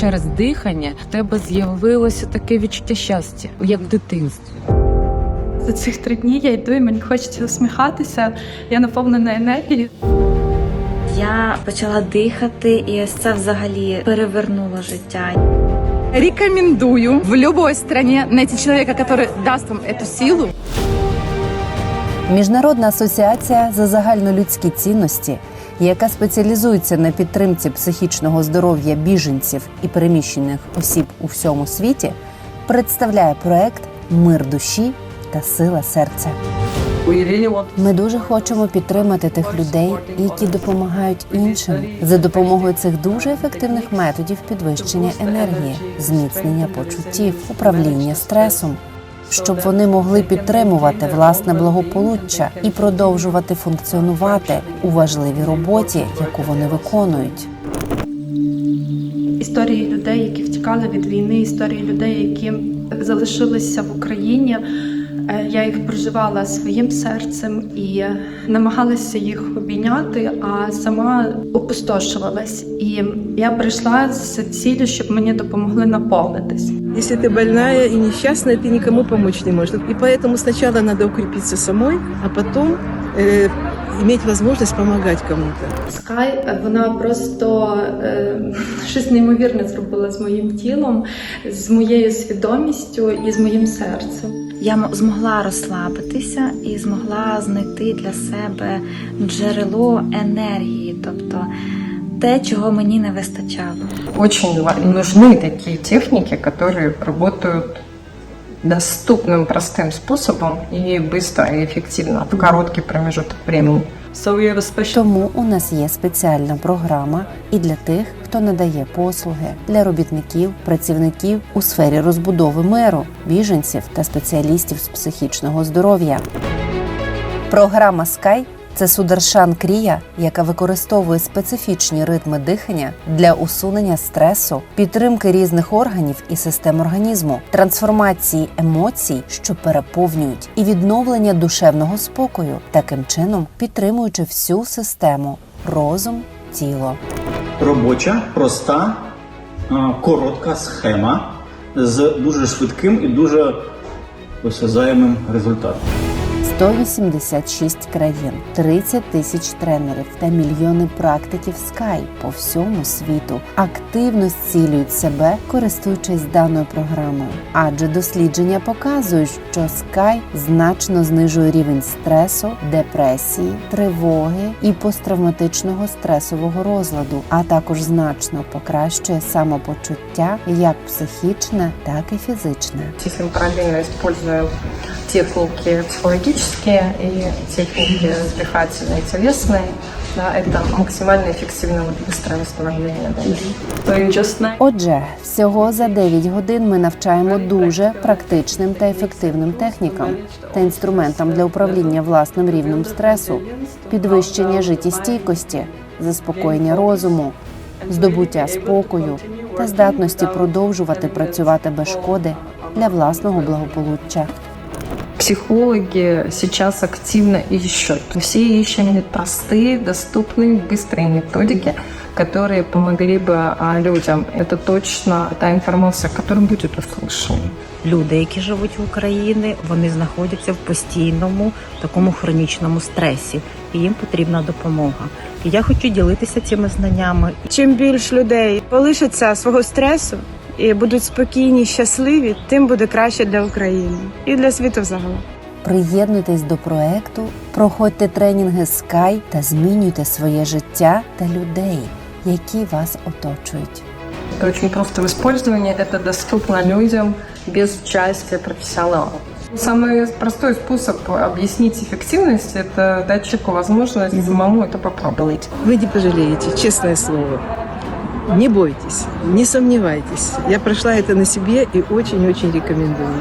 через дихання в тебе з'явилося таке відчуття щастя, як в дитинстві. За цих три дні я йду і мені хочеться усміхатися. Я наповнена енергією. Я почала дихати, і ось це взагалі перевернуло життя. Рекомендую в любой стране найти человека, который даст вам эту силу. Міжнародна асоціація за загальнолюдські цінності, яка спеціалізується на підтримці психічного здоров'я біженців і переміщених осіб у всьому світі, представляє проект Мир душі та сила серця. Ми дуже хочемо підтримати тих людей, які допомагають іншим за допомогою цих дуже ефективних методів підвищення енергії, зміцнення почуттів, управління стресом, щоб вони могли підтримувати власне благополуччя і продовжувати функціонувати у важливій роботі, яку вони виконують. Історії людей, які втікали від війни, історії людей, які залишилися в Україні. Е, Я їх проживала своїм серцем і намагалася їх обійняти, а сама опустошувалась. І я прийшла з ціллю, щоб мені допомогли наповнитись. Если ты больная и несчастная, ты никому помочь не можешь. И поэтому сначала надо укрепиться самой, а потом э, иметь возможность помогать кому-то. Скай е, вона просто е, щось неймовірне зробила з моїм тілом, з моєю свідомістю і з моїм серцем. Я м- змогла розслабитися і змогла знайти для себе джерело енергії, тобто те, чого мені не вистачало. Очень ва- нужны такие техники, которые работают доступным, простым способом и быстро и эффективно в короткий промежуток времени. Тому у нас є спеціальна програма і для тих, хто надає послуги для робітників, працівників у сфері розбудови миру, біженців та спеціалістів з психічного здоров'я. Програма Sky – це сударшан крія, яка використовує специфічні ритми дихання для усунення стресу, підтримки різних органів і систем організму, трансформації емоцій, що переповнюють, і відновлення душевного спокою, таким чином підтримуючи всю систему розум, тіло. робоча, проста, коротка схема з дуже швидким і дуже осязаємим результатом. 186 країн, 30 тисяч тренерів та мільйони практиків Sky по всьому світу активно зцілюють себе, користуючись даною програмою. Адже дослідження показують, що Sky значно знижує рівень стресу, депресії, тривоги і посттравматичного стресового розладу, а також значно покращує самопочуття як психічне, так і фізичне. Мы параллельно используем техники психологические и техники дыхательные, телесные, да, это максимально эффективно вот быстрое восстановление. Да. Отже, всього за 9 годин ми навчаємо дуже практичним та ефективним технікам та інструментам для управління власним рівнем стресу, підвищення життєстійкості, заспокоєння розуму, здобуття спокою та здатності продовжувати працювати без шкоди для власного благополуччя. Психологи сейчас активно ищут. Все ищут простые, доступные, быстрые методики, которые помогли бы а, людям. Это точно та информация, которая будет услышана. люди, які живуть в Україні, вони знаходяться в постійному такому хронічному стресі, і їм потрібна допомога. І я хочу ділитися цими знаннями. Чим більш людей полишаться свого стресу і будуть спокійні, щасливі, тим буде краще для України і для світу взагалом. Приєднуйтесь до проекту, проходьте тренінги Sky та змінюйте своє життя та людей, які вас оточують. Это очень просто в использовании, это доступно людям без участия профессионалов. Самый простой способ объяснить эффективность – это дать человеку возможность самому это попробовать. Вы не пожалеете, честное слово. Не бойтесь, не сомневайтесь. Я прошла это на себе и очень-очень рекомендую.